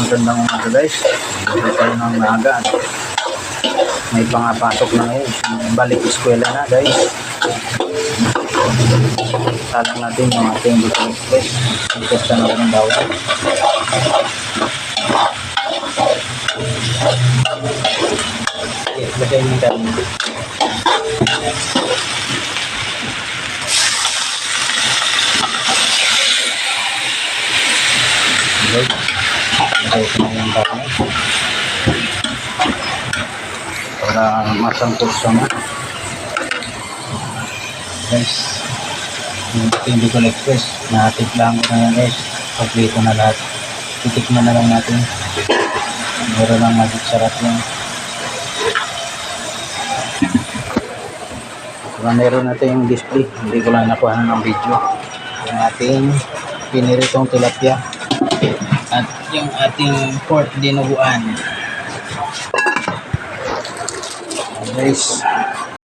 Magandang umaga guys. Buhay tayo ng maaga. May pangapasok na ngayon. Balik eskwela na guys. Salang natin yung ating Bicol Express. Testa na ng bawal. Lagay mo dami. Ko. Para masangkot sa. Guys, yung ating Bicol Express, nahatid lang ko na yan guys. Pagprito na lahat. Titikman na lang natin. Meron lang magic sarap yan. Saka meron natin yung display. Hindi ko lang nakuha ng video. Yung ating piniritong tilapia. At yung ating pork dinuguan. Guys,